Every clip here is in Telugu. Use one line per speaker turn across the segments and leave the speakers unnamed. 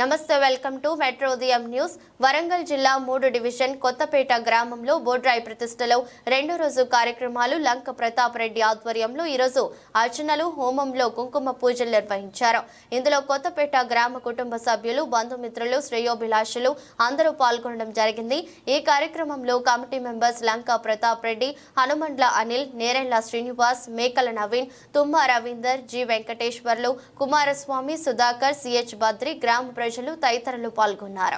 నమస్తే welcome to metro Udayam news. Warangal జిల్లా మూడు డివిజన్ కొత్తపేట గ్రామంలో బోడ్రాయి ప్రతిష్టలో రెండో రోజు కార్యక్రమాలు లంక ప్రతాప్ రెడ్డి ఆధ్వర్యంలో ఈరోజు అర్చనలు హోమంలో కుంకుమ పూజలు నిర్వహించారు. ఇందులో కొత్తపేట గ్రామ కుటుంబ సభ్యులు బంధుమిత్రులు శ్రేయోభిలాషులు అందరూ పాల్గొనడం జరిగింది. ఈ కార్యక్రమంలో committee members Lanka Pratap Reddy Hanumandla Anil Nerella Srinivas Mekala Naveen Tumma Ravinder G Venkateswarlu Kumaraswamy Sudhakar CH Badri గ్రామ ప్రజలు తదితరులు పాల్గొన్నారు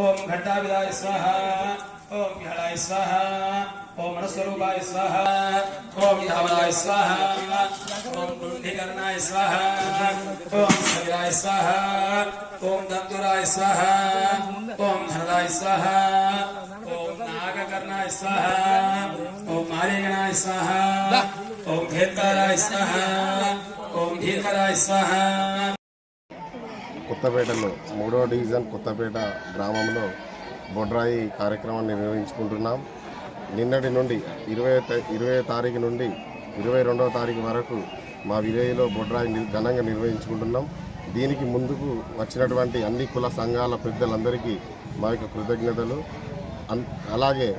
ఓం ఘట్టావిదాయ స్వాహ ఓం విహళాయ స్వాహ ఓం మనస్వరూపాయ స్వాహ ఓం ధామరాయ స్వాహ ఓం కుంఠీకరణాయ స్వాహ ఓం సవిరాయ స్వాహ ఓం దంతురాయ స్వాహ ఓం ధనరాయ స్వాహ ఓం నాగకర్ణాయ స్వాహ ఓం మారేగణాయ స్వాహ ఓం స్వాహ ఓం స్వాహ
కొత్తపేటలో మూడో డివిజన్ కొత్తపేట గ్రామంలో బొడ్రాయి కార్యక్రమాన్ని నిర్వహించుకుంటున్నాం. నిన్నటి నుండి ఇరవై ఇరవై తారీఖు నుండి ఇరవై రెండవ తారీఖు వరకు మా విలేజ్లో బొడ్రాయి ఘనంగా నిర్వహించుకుంటున్నాం. దీనికి ముందుకు వచ్చినటువంటి అన్ని కుల సంఘాల పెద్దలందరికీ మా యొక్క కృతజ్ఞతలు. అన్- అలాగే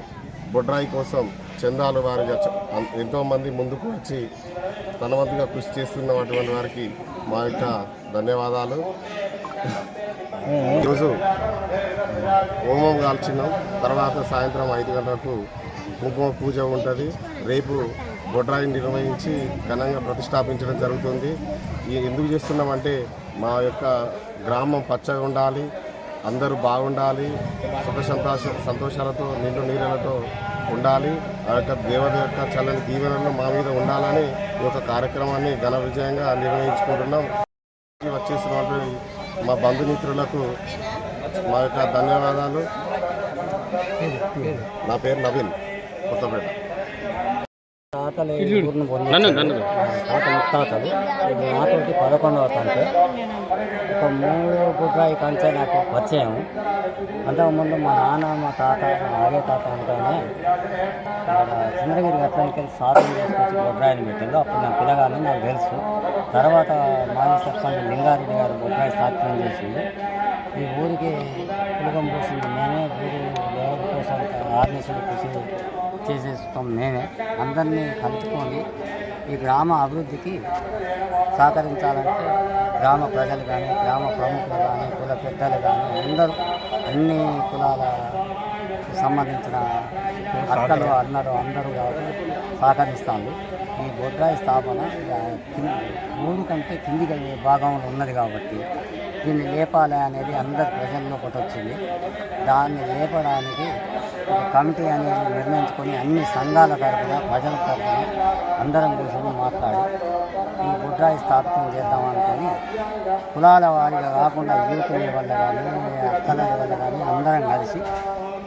బొడ్రాయి కోసం చందాలు వారిగా ఎంతోమంది ముందుకు వచ్చి తన వంతుగా కృషి చేస్తున్నటువంటి వారికి మా యొక్క ధన్యవాదాలు. ఈరోజు హోమం కాల్చినాం. తర్వాత సాయంత్రం ఐదు గంటలకు కుంకుమ పూజ ఉంటుంది. రేపు బొడ్రాయి నిర్వహించి ఘనంగా ప్రతిష్టాపించడం జరుగుతుంది. ఈ ఎందుకు చేస్తున్నామంటే మా యొక్క గ్రామం పచ్చగా ఉండాలి అందరూ బాగుండాలి సుఖ సంతోష సంతోషాలతో నిండు నీళ్ళతో ఉండాలి. ఆ యొక్క దేవత యొక్క చల్లని దీవెనలు మా మీద ఉండాలని ఈ యొక్క కార్యక్రమాన్ని ఘన విజయంగా నిర్వహించుకుంటున్నాం. మా బంధుమిత్రులకు మా యొక్క ధన్యవాదాలు. నా పేరు నవీన్ కొత్తపేట.
తాతలు. తాత ముత్తాతలు. నాతోటి పదకొండవ కంచె ఒక మూడు గుడ్రాయి కంచె నాకు పరిచయం. అంతకుముందు మా నాన్న మా తాత ఆగే తాత అంటానే చంద్రగిరి వెళ్ళి సాధన చేసుకొచ్చి గుడ్రాయిని పెట్టిండు. అప్పుడు నా పిల్లగాని నాకు తెలుసు. తర్వాత మాజీ సర్పంచ్ లింగారెడ్డి గారు గుడ్రాయి స్థాపన చేసింది ఈ ఊరికి పులగం పోసింది. నేనే ఊరు దేవుడి కోసం ఆర్నేశ్వరి కృషి చేసేస్తాం మేమే. అందరినీ కలుపుకొని ఈ గ్రామ అభివృద్ధికి సహకరించాలంటే గ్రామ ప్రజలు కానీ గ్రామ ప్రముఖులు కానీ కుల పెద్దలు కానీ అందరూ అన్ని కులాల సంబంధించిన అక్కలు అన్నలు అందరూ కాబట్టి సహకరిస్తాను ఈ బొడ్రాయి స్థాపన మూడు కంటే కింది భాగంలో ఉన్నది కాబట్టి దీన్ని లేపాలి అనేది అందరి ప్రజల్లో ఒకటి వచ్చింది. దాన్ని లేపడానికి కమిటీ అనేది నిర్ణయించుకొని అన్ని సంఘాల తరఫున ప్రజల తరఫున అందరం కూర్చొని మాట్లాడి ఈ బుడ్రాయి స్థాపితం చేద్దాం అనుకొని కులాల వారిగా కాకుండా యూత్ వల్ల కానీ అక్కల వల్ల కానీ అందరం కలిసి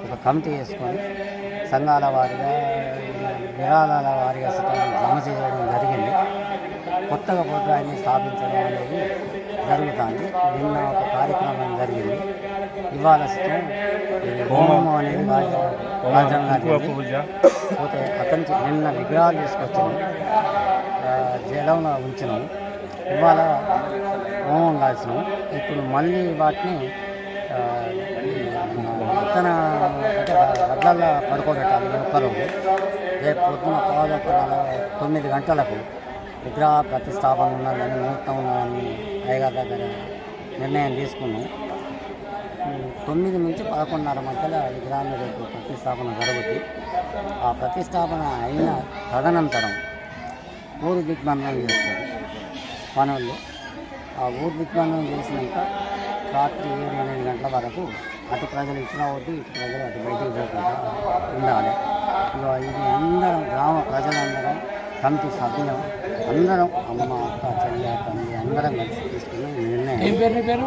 ఒక కమిటీ వేసుకొని సంఘాల వారిగా విరాళాల వారిగా జమ చేయడం జరిగింది. కొత్తగా బొడ్రాయిని స్థాపించడం అనేది జరుగుతుంది. నిన్న ఒక కార్యక్రమం జరిగింది. ఇవాళ హోమం అనేది. పోతే అతని నుంచి నిన్న విగ్రహాలు తీసుకొచ్చాము ఆ, జలంలో ఉంచినాము ఇవాళ హోమం కాల్చినాము ఇప్పుడు మళ్ళీ వాటిని విత్తన అంటే వడ్లల్లో పడుకోబెట్టాలి మొక్కలు రేపు పొద్దున పాదొక తొమ్మిది గంటలకు విగ్రహ ప్రతిష్టాపన ఉన్నదని ముహూర్తం ఉన్నదని అయ్యగారి దగ్గర నిర్ణయం తీసుకున్నాం తొమ్మిది నుంచి పదకొండున్నర మధ్యలో విగ్రహాన్ని రేపు ప్రతిష్టాపన జరుగుతుంది ఆ ప్రతిష్టాపన అయిన తదనంతరం ఊరు దిగ్బంధనం చేస్తారు పనులు. ఆ ఊరు దిగ్బంధనం చేసినాక రాత్రి ఎనిమిది గంటల వరకు అటు ప్రజలు ఇటు రావద్దు ఇటు ప్రజలు అటు బయటికి పోకుండా ఉండాలి. ఇక ఇది అందరం గ్రామ ప్రజలందరం కమిటీ సభ్యులం అందరం అమ్మ అక్క చెల్లె తల్లి అందరం కలిసి తీసుకున్న నిర్ణయం
నీ పేరు?